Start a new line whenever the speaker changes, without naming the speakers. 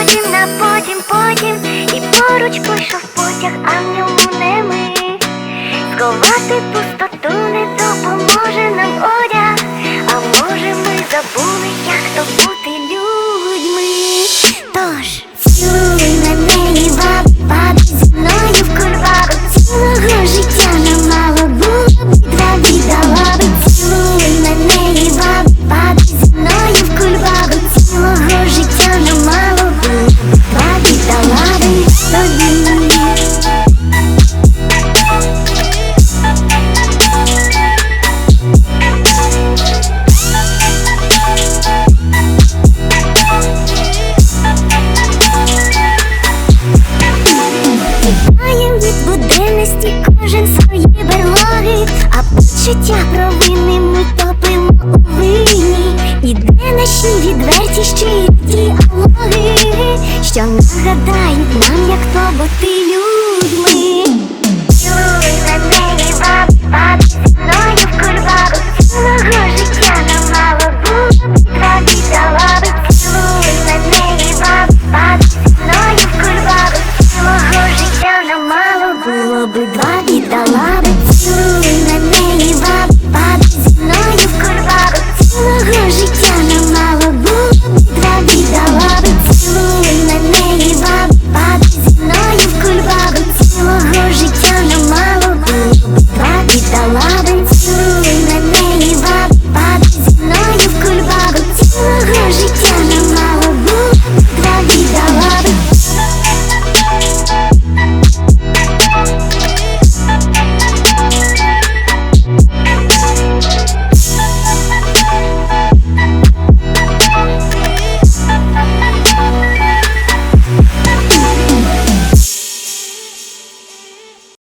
потім, на потім, потім, і поруч пройшов потяг, а в ньому не ми. Сховати пустоту не допоможе нам одяг, кожен свої берлоги, а почуття провини ми топимо у вині. І де наші відверті щирі діалоги, що нагадають нам, як то бути людьми.